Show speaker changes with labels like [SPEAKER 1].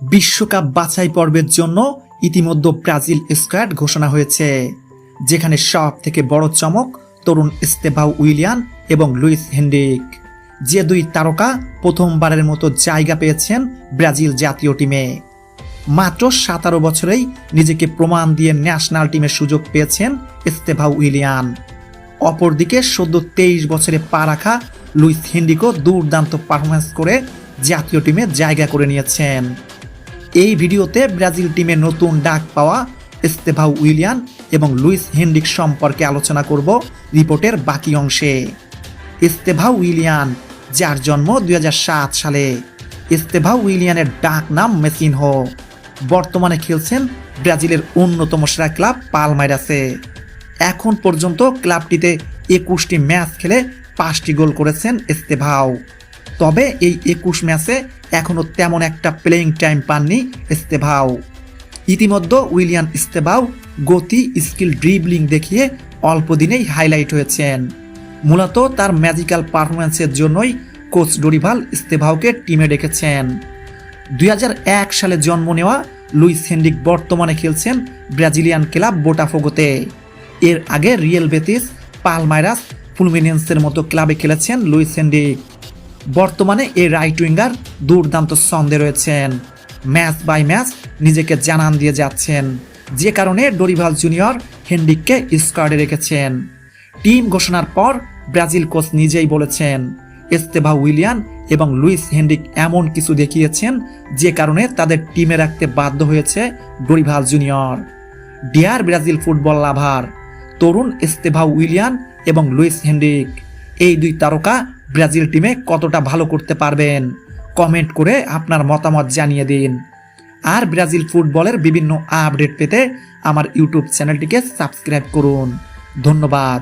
[SPEAKER 1] বিশ্বকাপ বাছাই পর্বের জন্য ইতিমধ্যে ব্রাজিল স্কোয়াড ঘোষণা হয়েছে, যেখানে সব থেকে বড় চমক তরুণ ইস্তেভাও উইলিয়ান এবং লুইস হেনরিক। যে দুই তারকা প্রথমবারের মতো জায়গা পেয়েছেন ব্রাজিল জাতীয় টিমে। মাত্র সাতারো বছরেই নিজেকে প্রমাণ দিয়ে ন্যাশনাল টিমের সুযোগ পেয়েছেন ইস্তেভাও উইলিয়ান অপরদিকে সদ্য তেইশ বছরে পা রাখা লুইস হেনরিকও দুর্দান্ত পারফরমেন্স করে জাতীয় টিমে জায়গা করে নিয়েছেন। এই ভিডিওতে ব্রাজিল টিমে নতুন ডাক পাওয়া ইস্তেভাও উইলিয়ান এবং লুইস হেনরিক সম্পর্কে আলোচনা করব রিপোর্টের বাকি অংশে। ইস্তেভাও উইলিয়ান, যার জন্ম দুই হাজার সাত সালে। ইস্তেভাও উইলিয়ানের ডাক নাম মেসিনহো। বর্তমানে খেলছেন ব্রাজিলের অন্যতম সেরা ক্লাব পালমাইরাসে। এখন পর্যন্ত ক্লাবটিতে একুশটি ম্যাচ খেলে পাঁচটি গোল করেছেন ইস্তেভাও তবে এই একুশ ম্যাচে এখনও তেমন একটা প্লেয়িং টাইম পাননি ইস্তেভাও ইতিমধ্যে উইলিয়ান ইস্তেভাও গতি স্কিল ড্রিবলিং দেখিয়ে অল্প দিনেই হাইলাইট হয়েছেন। মূলত তার ম্যাজিক্যাল পারফরমেন্সের জন্যই কোচ ডরিভাল ইস্তেভাওকে টিমে রেখেছেন দুই সালে জন্ম নেওয়া লুইস হেনরিক বর্তমানে খেলছেন ব্রাজিলিয়ান ক্লাব বোটাফোগোতে। এর আগে রিয়েল বেতিস, পালমাইরাস ফুলমিনিয়েন্সের মতো ক্লাবে খেলেছেন লুইস হেনরিক। বর্তমানে এই রাইট উইঙ্গার দুর্দান্ত ছন্দে রয়েছেন। ম্যাচ বাই ম্যাচ নিজেকে জানান দিয়ে যাচ্ছেন। যে কারণে ডরিভাল জুনিয়র হেনরিককে স্কোয়াডে রেখেছেন। টিম ঘোষণার পর ব্রাজিল কোচ নিজেই বলেছেন, এস্তেভা উইলিয়ান এবং লুইস হেনরিক এমন কিছু দেখিয়েছেন যে কারণে তাদের টিমে রাখতে বাধ্য হয়েছে Dorival Junior. Dear Brazil football lover, তরুণ এস্তেভা উইলিয়ান এবং লুইস হেনরিক। এই দুই তারকা ব্রাজিল টিমে কতটা ভালো করতে পারবেন? কমেন্ট করে আপনার মতামত জানিয়ে দিন। আর ব্রাজিল ফুটবলের বিভিন্ন আপডেট পেতে আমার ইউটিউব চ্যানেলটিকে সাবস্ক্রাইব করুন। ধন্যবাদ।